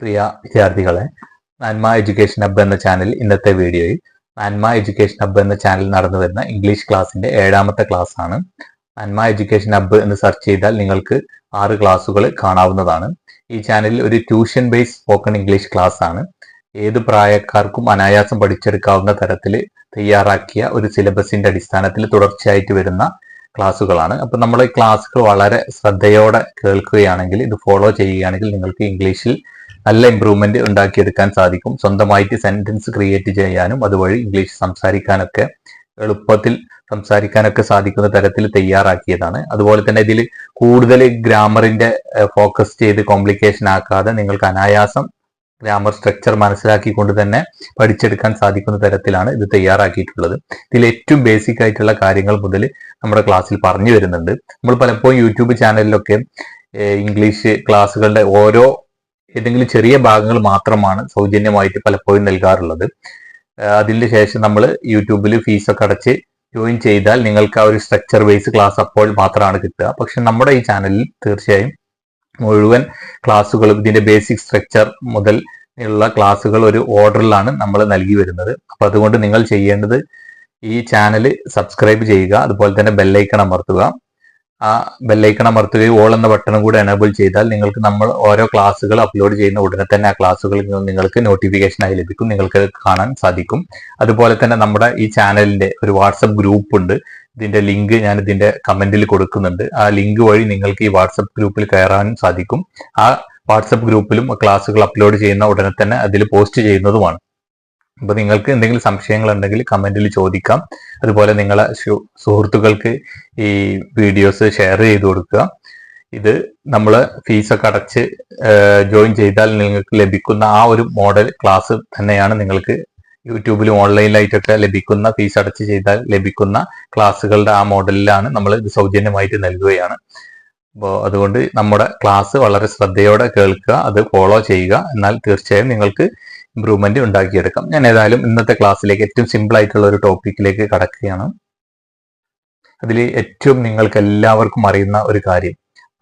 പ്രിയ വിദ്യാർത്ഥികളെ നന്മ education hub എന്ന ചാനൽ ഇന്നത്തെ വീഡിയോയിൽ നന്മ എഡ്യൂക്കേഷൻ ഹബ്ബ് എന്ന ചാനൽ നടന്നു വരുന്ന ഇംഗ്ലീഷ് ക്ലാസ്സിന്റെ ഏഴാമത്തെ ക്ലാസ് ആണ് നന്മ എഡ്യൂക്കേഷൻ ഹബ്ബ് എന്ന് സെർച്ച് ചെയ്താൽ നിങ്ങൾക്ക് ആറ് ക്ലാസ്സുകൾ കാണാവുന്നതാണ്. ഈ ചാനലിൽ ഒരു tuition base spoken English class ആണ്. ഏത് പ്രായക്കാർക്കും അനായാസം പഠിച്ചെടുക്കാവുന്ന തരത്തിൽ തയ്യാറാക്കിയ ഒരു സിലബസിന്റെ അടിസ്ഥാനത്തിൽ തുടർച്ചയായിട്ട് വരുന്ന ക്ലാസ്സുകളാണ്. അപ്പൊ നമ്മൾ ഈ ക്ലാസ്സുകൾ വളരെ ശ്രദ്ധയോടെ കേൾക്കുകയാണെങ്കിൽ ഇത് ഫോളോ ചെയ്യുകയാണെങ്കിൽ നിങ്ങൾക്ക് ഇംഗ്ലീഷിൽ നല്ല ഇമ്പ്രൂവ്മെന്റ് ഉണ്ടാക്കിയെടുക്കാൻ സാധിക്കും. സ്വന്തമായിട്ട് സെന്റൻസ് ക്രിയേറ്റ് ചെയ്യാനും അതുവഴി ഇംഗ്ലീഷ് സംസാരിക്കാനൊക്കെ എളുപ്പത്തിൽ സംസാരിക്കാനൊക്കെ സാധിക്കുന്ന തരത്തിൽ തയ്യാറാക്കിയതാണ്. അതുപോലെ തന്നെ ഇതിൽ കൂടുതൽ ഗ്രാമറിന്റെ ഫോക്കസ് ചെയ്ത് കോംപ്ലിക്കേഷൻ ആക്കാതെ നിങ്ങൾക്ക് അനായാസം ഗ്രാമർ സ്ട്രക്ചർ മനസ്സിലാക്കിക്കൊണ്ട് തന്നെ പഠിച്ചെടുക്കാൻ സാധിക്കുന്ന തരത്തിലാണ് ഇത് തയ്യാറാക്കിയിട്ടുള്ളത്. ഇതിൽ ഏറ്റവും ബേസിക് ആയിട്ടുള്ള കാര്യങ്ങൾ മുതൽ നമ്മുടെ ക്ലാസ്സിൽ പറഞ്ഞു വരുന്നുണ്ട്. നമ്മൾ പലപ്പോഴും യൂട്യൂബ് ചാനലിലൊക്കെ ഇംഗ്ലീഷ് ക്ലാസ്സുകളുടെ ഓരോ ഏതെങ്കിലും ചെറിയ ഭാഗങ്ങൾ മാത്രമാണ് സൗജന്യമായിട്ട് പലപ്പോഴും നൽകാറുള്ളത്. അതിന് ശേഷം നമ്മൾ യൂട്യൂബിൽ ഫീസൊക്കെ അടച്ച് ജോയിൻ ചെയ്താൽ നിങ്ങൾക്ക് ആ ഒരു സ്ട്രക്ചർ ബേസ് ക്ലാസ് അപ്പോൾ മാത്രമാണ് കിട്ടുക. പക്ഷെ നമ്മുടെ ഈ ചാനലിൽ തീർച്ചയായും മുഴുവൻ ക്ലാസ്സുകളും ഇതിന്റെ ബേസിക് സ്ട്രക്ചർ മുതൽ ഉള്ള ക്ലാസ്സുകൾ ഒരു ഓർഡറിലാണ് നമ്മൾ നൽകി വരുന്നത്. അപ്പൊ അതുകൊണ്ട് നിങ്ങൾ ചെയ്യേണ്ടത് ഈ ചാനൽ സബ്സ്ക്രൈബ് ചെയ്യുക അതുപോലെ തന്നെ ബെല്ലൈക്കൺ അമർത്തുക. ആ ബെല്ലൈക്കൺ അമർത്തുകയും ഓൾ എന്ന ബട്ടണും കൂടെ എനേബിൾ ചെയ്താൽ നിങ്ങൾക്ക് നമ്മൾ ഓരോ ക്ലാസ്സുകൾ അപ്ലോഡ് ചെയ്യുന്ന ഉടനെ തന്നെ ആ ക്ലാസ്സുകളിൽ നിന്ന് നിങ്ങൾക്ക് നോട്ടിഫിക്കേഷനായി ലഭിക്കും. നിങ്ങൾക്ക് കാണാൻ സാധിക്കും. അതുപോലെ തന്നെ നമ്മുടെ ഈ ചാനലിന്റെ ഒരു വാട്സപ്പ് ഗ്രൂപ്പ് ഉണ്ട്. ഇതിന്റെ ലിങ്ക് ഞാൻ ഇതിന്റെ കമന്റിൽ കൊടുക്കുന്നുണ്ട്. ആ ലിങ്ക് വഴി നിങ്ങൾക്ക് ഈ വാട്സപ്പ് ഗ്രൂപ്പിൽ കയറാൻ സാധിക്കും. ആ വാട്സപ്പ് ഗ്രൂപ്പിലും ക്ലാസ്സുകൾ അപ്ലോഡ് ചെയ്യുന്ന ഉടനെ തന്നെ അതിൽ പോസ്റ്റ് ചെയ്യുന്നതുമാണ്. അപ്പൊ നിങ്ങൾക്ക് എന്തെങ്കിലും സംശയങ്ങൾ ഉണ്ടെങ്കിൽ കമന്റിൽ ചോദിക്കാം. അതുപോലെ നിങ്ങളെ സുഹൃത്തുക്കൾക്ക് ഈ വീഡിയോസ് ഷെയർ ചെയ്ത് കൊടുക്കുക. ഇത് നമ്മൾ ഫീസൊക്കെ അടച്ച് ജോയിൻ ചെയ്താൽ നിങ്ങൾക്ക് ലഭിക്കുന്ന ആ ഒരു മോഡൽ ക്ലാസ് തന്നെയാണ് നിങ്ങൾക്ക് യൂട്യൂബിലും ഓൺലൈനിലായിട്ടൊക്കെ ലഭിക്കുന്ന ഫീസ് അടച്ച് ചെയ്താൽ ലഭിക്കുന്ന ക്ലാസ്സുകളുടെ ആ മോഡലിലാണ് നമ്മൾ ഇത് സൗജന്യമായിട്ട് നൽകുകയാണ്. അപ്പോൾ അതുകൊണ്ട് നമ്മുടെ ക്ലാസ് വളരെ ശ്രദ്ധയോടെ കേൾക്കുക അത് ഫോളോ ചെയ്യുക. എന്നാൽ തീർച്ചയായും നിങ്ങൾക്ക് ഇമ്പ്രൂവ്മെന്റ് ഉണ്ടാക്കിയെടുക്കാം. ഞാൻ ഏതായാലും ഇന്നത്തെ ക്ലാസ്സിലേക്ക് ഏറ്റവും സിമ്പിൾ ആയിട്ടുള്ള ഒരു ടോപ്പിക്കിലേക്ക് കടക്കുകയാണ്. അതിൽ ഏറ്റവും നിങ്ങൾക്ക് എല്ലാവർക്കും അറിയുന്ന ഒരു കാര്യം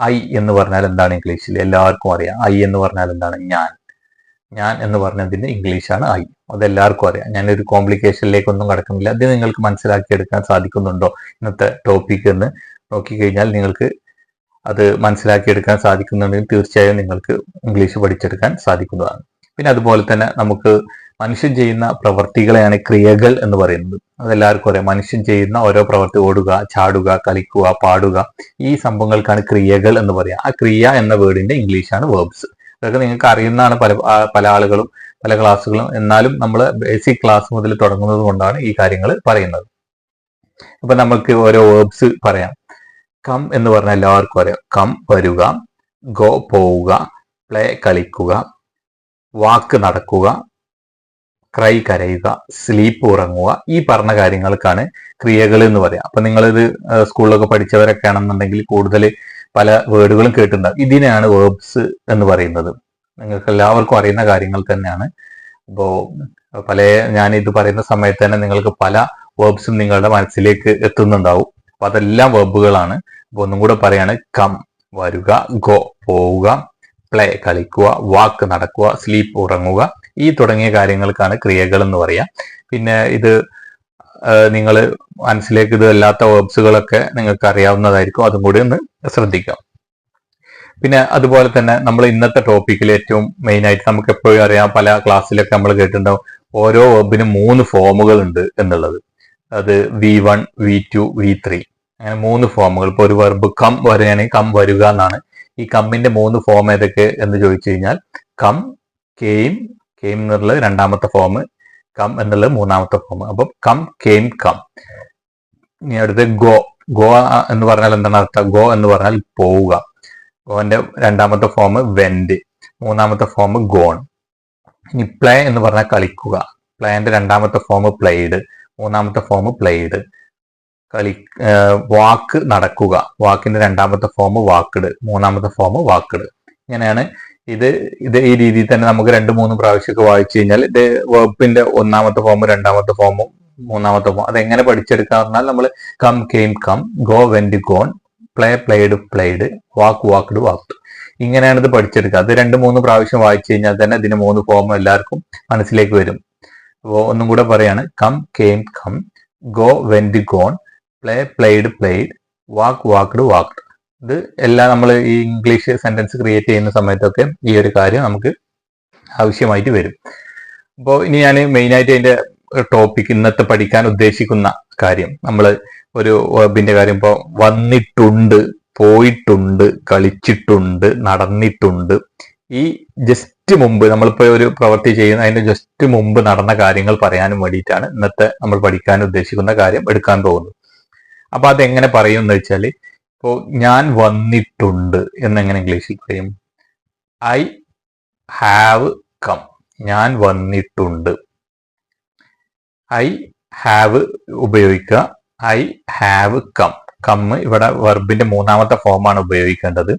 ഐ എന്ന് പറഞ്ഞാൽ എന്താണ് ഇംഗ്ലീഷിൽ എല്ലാവർക്കും അറിയാം. ഐ എന്ന് പറഞ്ഞാൽ എന്താണ്? ഞാൻ. ഞാൻ എന്ന് പറഞ്ഞതിന്റെ ഇംഗ്ലീഷാണ് ഐ അതെല്ലാവർക്കും അറിയാം. ഞാനൊരു കോംപ്ലിക്കേഷനിലേക്കൊന്നും കടക്കുന്നില്ല. അത് നിങ്ങൾക്ക് മനസ്സിലാക്കിയെടുക്കാൻ സാധിക്കുന്നുണ്ടോ ഇന്നത്തെ ടോപ്പിക് എന്ന് നോക്കിക്കഴിഞ്ഞാൽ നിങ്ങൾക്ക് അത് മനസ്സിലാക്കിയെടുക്കാൻ സാധിക്കുന്നുണ്ടെങ്കിൽ തീർച്ചയായും നിങ്ങൾക്ക് ഇംഗ്ലീഷ് പഠിച്ചെടുക്കാൻ സാധിക്കുന്നതാണ്. പിന്നെ അതുപോലെ തന്നെ നമുക്ക് മനുഷ്യൻ ചെയ്യുന്ന പ്രവർത്തികളെയാണ് ക്രിയകൾ എന്ന് പറയുന്നത്. അതെല്ലാവർക്കും അറിയാം. മനുഷ്യൻ ചെയ്യുന്ന ഓരോ പ്രവർത്തി ഓടുക ചാടുക കളിക്കുക പാടുക ഈ സംഭവങ്ങൾക്കാണ് ക്രിയകൾ എന്ന് പറയാം ആ ക്രിയ എന്ന വേർഡിന്റെ ഇംഗ്ലീഷാണ് വേർബ്സ് അതൊക്കെ നിങ്ങൾക്ക് അറിയുന്നതാണ് പല പല ആളുകളും പല ക്ലാസ്സുകളും. എന്നാലും നമ്മൾ ബേസിക് ക്ലാസ് മുതൽ തുടങ്ങുന്നത് കൊണ്ടാണ് ഈ കാര്യങ്ങൾ പറയുന്നത്. അപ്പൊ നമുക്ക് ഓരോ വേർബ്സ് പറയാം. കം എന്ന് പറഞ്ഞാൽ എല്ലാവർക്കും അറിയാം. കം വരുക ഗോ പോവുക പ്ലേ കളിക്കുക വാക്ക് നടക്കുക ക്രൈ കരയുക സ്ലീപ്പ് ഉറങ്ങുക ഈ പറഞ്ഞ കാര്യങ്ങൾക്കാണ് ക്രിയകൾ എന്ന് പറയാം അപ്പൊ നിങ്ങളിത് സ്കൂളിലൊക്കെ പഠിച്ചവരൊക്കെ ആണെന്നുണ്ടെങ്കിൽ കൂടുതൽ പല വേർഡുകളും കേട്ടിട്ടുണ്ടാവും ഇതിനെയാണ് വേർബ്സ് എന്ന് പറയുന്നത്. നിങ്ങൾക്ക് എല്ലാവർക്കും അറിയുന്ന കാര്യങ്ങൾ തന്നെയാണ്. അപ്പോ പല ഞാൻ ഇത് പറയുന്ന സമയത്ത് തന്നെ നിങ്ങൾക്ക് പല വേർബ്സും നിങ്ങളുടെ മനസ്സിലേക്ക് എത്തുന്നുണ്ടാവും. അപ്പൊ അതെല്ലാം വേർബുകളാണ് അപ്പൊ ഒന്നും കൂടെ പറയാണ് കം വരുക ഗോ പോവുക പ്ലേ കളിക്കുക വാക്ക് നടക്കുക സ്ലീപ്പ് ഉറങ്ങുക ഈ തുടങ്ങിയ കാര്യങ്ങൾക്കാണ് ക്രിയകൾ എന്ന് പറയാം. പിന്നെ ഇത് നിങ്ങൾ മനസ്സിലേക്ക് ഇത് അല്ലാത്ത വേർബ്സുകളൊക്കെ നിങ്ങൾക്ക് അറിയാവുന്നതായിരിക്കും. അതും കൂടി ഒന്ന് ശ്രദ്ധിക്കാം. പിന്നെ അതുപോലെ തന്നെ നമ്മൾ ഇന്നത്തെ ടോപ്പിക്കിൽ ഏറ്റവും മെയിൻ ആയിട്ട് നമുക്ക് എപ്പോഴും അറിയാം പല ക്ലാസ്സിലൊക്കെ നമ്മൾ കേട്ടിട്ടുണ്ടാവും ഓരോ വെബിനും മൂന്ന് ഫോമുകൾ ഉണ്ട് എന്നുള്ളത്. അത് V one V two V three അങ്ങനെ മൂന്ന് ഫോമുകൾ ഇപ്പോൾ ഒരു വെർബ് കം വരികയാണെങ്കിൽ കം വരിക എന്നാണ്. ഈ കമ്മിന്റെ മൂന്ന് ഫോം ഏതൊക്കെ എന്ന് ചോദിച്ചു കഴിഞ്ഞാൽ കം കെയിം കെയിം എന്നുള്ളത് രണ്ടാമത്തെ ഫോം കം എന്നുള്ളത് മൂന്നാമത്തെ ഫോം അപ്പം കം കെയിം കം. ഇനി അടുത്ത് ഗോ ഗോ എന്ന് പറഞ്ഞാൽ എന്താണ് അർത്ഥം? ഗോ എന്ന് പറഞ്ഞാൽ പോവുക. ഗോന്റെ രണ്ടാമത്തെ ഫോം വെന്റ് മൂന്നാമത്തെ ഫോം ഗോൺ. ഇനി പ്ലേ എന്ന് പറഞ്ഞാൽ കളിക്കുക. പ്ലേന്റെ രണ്ടാമത്തെ ഫോം പ്ലേഡ് മൂന്നാമത്തെ ഫോം പ്ലേഡ്. കളി വാക്ക് നടക്കുക. വാക്കിന്റെ രണ്ടാമത്തെ ഫോം വാക്കിട് മൂന്നാമത്തെ ഫോം വാക്കിട്. ഇങ്ങനെയാണ് ഇത് ഇത് ഈ രീതിയിൽ തന്നെ നമുക്ക് രണ്ട് മൂന്ന് പ്രാവശ്യമൊക്കെ വായിച്ചു കഴിഞ്ഞാൽ ഇത് വെർബിന്റെ ഒന്നാമത്തെ ഫോം രണ്ടാമത്തെ ഫോമും മൂന്നാമത്തെ ഫോം അതെങ്ങനെ പഠിച്ചെടുക്കുക പറഞ്ഞാൽ നമ്മൾ come came come go went gone play played played walk walked walk ഇങ്ങനെയാണ് ഇത് പഠിച്ചെടുക്കുക. അത് രണ്ട് മൂന്ന് പ്രാവശ്യം വായിച്ചു കഴിഞ്ഞാൽ തന്നെ ഇതിന് മൂന്ന് ഫോം എല്ലാവർക്കും മനസ്സിലേക്ക് വരും. അപ്പോൾ ഒന്നും കൂടെ പറയാണ് come came come go went gone play played played walk walked walked ഇത് എല്ലാം നമ്മൾ ഈ ഇംഗ്ലീഷ് സെന്റൻസ് ക്രിയേറ്റ് ചെയ്യുന്ന സമയത്തൊക്കെ ഈ ഒരു കാര്യം നമുക്ക് ആവശ്യമായിട്ട് വരും. അപ്പോൾ ഇനി ഞാൻ മെയിനായിട്ട് അതിന്റെ ടോപ്പിക് ഇന്നത്തെ പഠിക്കാൻ ഉദ്ദേശിക്കുന്ന കാര്യം. നമ്മൾ ഒരു വെബിന്റെ കാര്യം ഇപ്പോൾ വന്നിട്ടുണ്ട് പോയിട്ടുണ്ട് കളിച്ചിട്ടുണ്ട് നടന്നിട്ടുണ്ട്. ഈ ജസ്റ്റ് മുമ്പ് നമ്മളിപ്പോ ഒരു പ്രവൃത്തി ചെയ്യുന്ന അതിന്റെ ജസ്റ്റ് മുമ്പ് നടന്ന കാര്യങ്ങൾ പറയാനും വേണ്ടിയിട്ടാണ് ഇന്നത്തെ നമ്മൾ പഠിക്കാൻ ഉദ്ദേശിക്കുന്ന കാര്യം എടുക്കാൻ പോകുന്നത്. അപ്പൊ അതെങ്ങനെ പറയും എന്ന് വെച്ചാൽ ഇപ്പോ ഞാൻ വന്നിട്ടുണ്ട് എന്നെങ്ങനെ ഇംഗ്ലീഷിൽ പറയും? I have come. ഞാൻ വന്നിട്ടുണ്ട്. ഐ ഹാവ് ഉപയോഗിക്കുക. I have come. കം ഇവിടെ വെർബിന്റെ മൂന്നാമത്തെ ഫോമാണ് ഉപയോഗിക്കേണ്ടത്.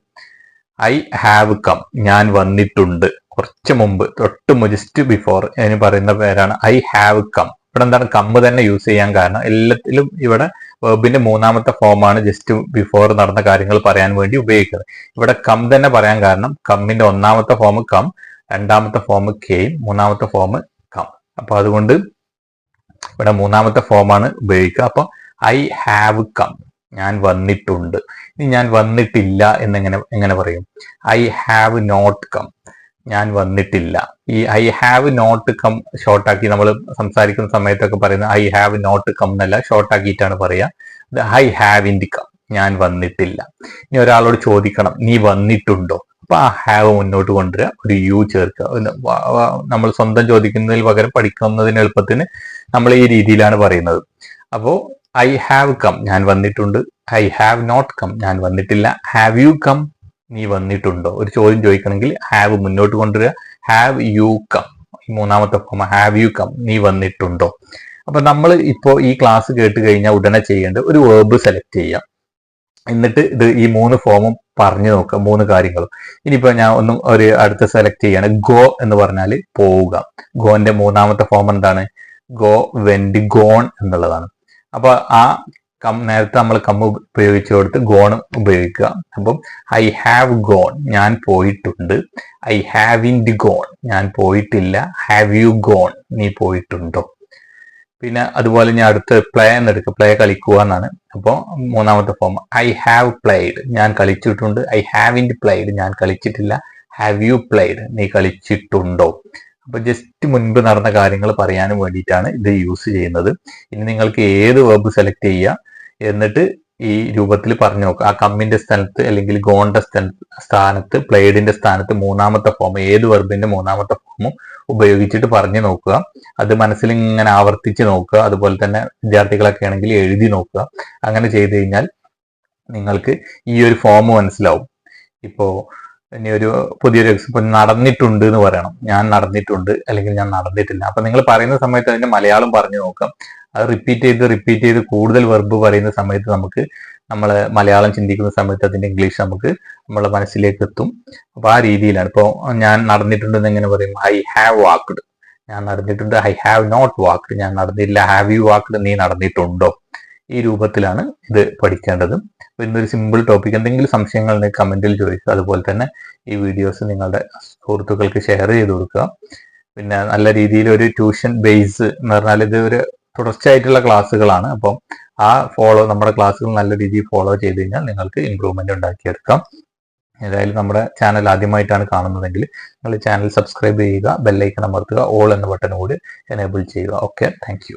I have come. ഞാൻ വന്നിട്ടുണ്ട്. കുറച്ച് മുമ്പ് തൊട്ട് ജസ്റ്റ് ബിഫോർ എന്ന് പറയുന്ന പേരാണ് ഐ ഹാവ് കം. ഇവിടെ എന്താണ് കമ്പ് തന്നെ യൂസ് ചെയ്യാൻ കാരണം. എല്ലാത്തിലും ഇവിടെ വെർബിന്റെ മൂന്നാമത്തെ ഫോമാണ് ജസ്റ്റ് ബിഫോർ നടന്ന കാര്യങ്ങൾ പറയാൻ വേണ്ടി ഉപയോഗിക്കുന്നത്. ഇവിടെ കം തന്നെ പറയാൻ കാരണം കമ്മിന്റെ ഒന്നാമത്തെ ഫോം കം രണ്ടാമത്തെ ഫോം കെയും മൂന്നാമത്തെ ഫോം കം. അപ്പൊ അതുകൊണ്ട് ഇവിടെ മൂന്നാമത്തെ ഫോമാണ് ഉപയോഗിക്കുക. അപ്പൊ ഐ ഹാവ് കം ഞാൻ വന്നിട്ടുണ്ട്. ഇനി ഞാൻ വന്നിട്ടില്ല എന്നെങ്ങനെ എങ്ങനെ പറയും? ഐ ഹാവ് നോട്ട് കം ഞാൻ വന്നിട്ടില്ല. ഈ ഐ ഹാവ് നോട്ട് കം ഷോർട്ടാക്കി നമ്മൾ സംസാരിക്കുന്ന സമയത്തൊക്കെ പറയുന്നത് ഐ ഹാവ് നോട്ട് കം എന്നല്ല ഷോർട്ടാക്കിയിട്ടാണ് പറയുക ഐ ഹാവ് ഇൻ കം ഞാൻ വന്നിട്ടില്ല. ഇനി ഒരാളോട് ചോദിക്കണം നീ വന്നിട്ടുണ്ടോ? അപ്പൊ ആ ഹാവ് മുന്നോട്ട് കൊണ്ടുവരിക ഒരു യു ചേർക്കുക. നമ്മൾ സ്വന്തം ചോദിക്കുന്നതിൽ പകരം പഠിക്കുന്നതിന് എളുപ്പത്തിന് നമ്മൾ ഈ രീതിയിലാണ് പറയുന്നത്. അപ്പോ ഐ ഹാവ് കം ഞാൻ വന്നിട്ടുണ്ട്. ഐ ഹാവ് നോട്ട് കം ഞാൻ വന്നിട്ടില്ല. ഹാവ് യു കം നീ വന്നിട്ടുണ്ടോ? ഒരു ചോദ്യം ചോദിക്കണമെങ്കിൽ ഹാവ് മുന്നോട്ട് കൊണ്ടുവരിക. ഹാവ് യു കം മൂന്നാമത്തെ ഫോമ ഹാവ് യു കം നീ വന്നിട്ടുണ്ടോ? അപ്പൊ നമ്മൾ ഇപ്പോൾ ഈ ക്ലാസ് കേട്ട് കഴിഞ്ഞാൽ ഉടനെ ചെയ്യേണ്ട ഒരു വേർബ് സെലക്ട് ചെയ്യാം. എന്നിട്ട് ഇത് ഈ മൂന്ന് ഫോമും പറഞ്ഞു നോക്കുക മൂന്ന് കാര്യങ്ങളും. ഇനിയിപ്പോ ഞാൻ ഒന്നും ഒരു അടുത്ത സെലക്ട് ചെയ്യാണ്. ഗോ എന്ന് പറഞ്ഞാൽ പോവുക. ഗോന്റെ മൂന്നാമത്തെ ഫോം എന്താണ്? ഗോ വെൻഡ് ഗോൺ എന്നുള്ളതാണ്. അപ്പൊ ആ കം നേരത്തെ നമ്മൾ കം ഉപയോഗിച്ചു കൊടുത്ത് ഗോൺ ഉപയോഗിക്കുക. അപ്പം ഐ ഹാവ് ഗോൺ ഞാൻ പോയിട്ടുണ്ട്. I have in D gone ഞാൻ പോയിട്ടില്ല. ഹാവ് യു ഗോൺ നീ പോയിട്ടുണ്ടോ? പിന്നെ അതുപോലെ ഞാൻ അടുത്ത് പ്ലേ എന്നെടുക്കുക. പ്ലേ കളിക്കുക എന്നാണ്. അപ്പോൾ മൂന്നാമത്തെ ഫോം ഐ ഹാവ് പ്ലേഡ് ഞാൻ കളിച്ചിട്ടുണ്ട്. ഐ ഹാവ് ഇൻ പ്ലേഡ് ഞാൻ കളിച്ചിട്ടില്ല. ഹാവ് യു പ്ലേഡ് നീ കളിച്ചിട്ടുണ്ടോ? അപ്പൊ ജസ്റ്റ് മുൻപ് നടന്ന കാര്യങ്ങൾ പറയാനും വേണ്ടിയിട്ടാണ് ഇത് യൂസ് ചെയ്യുന്നത്. ഇനി നിങ്ങൾക്ക് ഏത് വെബ് സെലക്ട് ചെയ്യുക എന്നിട്ട് ഈ രൂപത്തിൽ പറഞ്ഞു നോക്കുക ആ കമ്മിന്റെ സ്ഥാനത്ത് അല്ലെങ്കിൽ ഗോണിന്റെ സ്ഥാനത്ത് പ്ലേഡിന്റെ സ്ഥാനത്ത് മൂന്നാമത്തെ ഫോം ഏത് വെർബിന്റെ മൂന്നാമത്തെ ഫോമും ഉപയോഗിച്ചിട്ട് പറഞ്ഞു നോക്കുക. അത് മനസ്സിൽ ഇങ്ങനെ ആവർത്തിച്ച് നോക്കുക. അതുപോലെ തന്നെ വിദ്യാർത്ഥികളൊക്കെ ആണെങ്കിൽ എഴുതി നോക്കുക. അങ്ങനെ ചെയ്തു കഴിഞ്ഞാൽ നിങ്ങൾക്ക് ഈ ഒരു ഫോം മനസ്സിലാവും. ഇപ്പോ ഇനി ഒരു പുതിയൊരു ഇപ്പൊ നടന്നിട്ടുണ്ട് എന്ന് പറയണം. ഞാൻ നടന്നിട്ടുണ്ട് അല്ലെങ്കിൽ ഞാൻ നടന്നിട്ടില്ല. അപ്പൊ നിങ്ങൾ പറയുന്ന സമയത്ത് അതിന്റെ മലയാളം പറഞ്ഞു നോക്കാം. അത് റിപ്പീറ്റ് ചെയ്ത് റിപ്പീറ്റ് ചെയ്ത് കൂടുതൽ വെർബ് പറയുന്ന സമയത്ത് നമുക്ക് നമ്മൾ മലയാളം ചിന്തിക്കുന്ന സമയത്ത് അതിന്റെ ഇംഗ്ലീഷ് നമുക്ക് നമ്മളെ മനസ്സിലേക്ക് എത്തും. അപ്പോൾ ആ രീതിയിലാണ്. ഇപ്പോൾ ഞാൻ നടന്നിട്ടുണ്ടെന്ന് എങ്ങനെ പറയും? ഐ ഹാവ് വാക്ക്ഡ് ഞാൻ നടന്നിട്ടുണ്ട്. ഐ ഹാവ് നോട്ട് വാക്ക്ഡ് ഞാൻ നടന്നില്ല. ഹാവ് യു വാക്ക്ഡ് നീ നടന്നിട്ടുണ്ടോ? ഈ രൂപത്തിലാണ് ഇത് പഠിക്കേണ്ടത്. ഇന്നൊരു സിമ്പിൾ ടോപ്പിക് എന്തെങ്കിലും സംശയങ്ങൾ ഉണ്ടെങ്കിൽ കമന്റിൽ ചോദിക്കുക. അതുപോലെ തന്നെ ഈ വീഡിയോസ് നിങ്ങളുടെ സുഹൃത്തുക്കൾക്ക് ഷെയർ ചെയ്ത് കൊടുക്കുക. പിന്നെ നല്ല രീതിയിൽ ഒരു ട്യൂഷൻ ബേസ് എന്ന് പറഞ്ഞാൽ ഇത് ഒരു തുടർച്ചയായിട്ടുള്ള ക്ലാസ്സുകളാണ്. അപ്പം ആ ഫോളോ നമ്മുടെ ക്ലാസ്സുകൾ നല്ല രീതിയിൽ ഫോളോ ചെയ്ത് കഴിഞ്ഞാൽ നിങ്ങൾക്ക് ഇമ്പ്രൂവ്മെന്റ് ഉണ്ടാക്കിയെടുക്കാം. ഏതായാലും നമ്മുടെ ചാനൽ ആദ്യമായിട്ടാണ് കാണുന്നതെങ്കിൽ നിങ്ങൾ ചാനൽ സബ്സ്ക്രൈബ് ചെയ്യുക ബെല്ലൈക്കൺ അമർത്തുക ഓൾ എന്ന ബട്ടൺ കൂടി എനേബിൾ ചെയ്യുക. Okay thank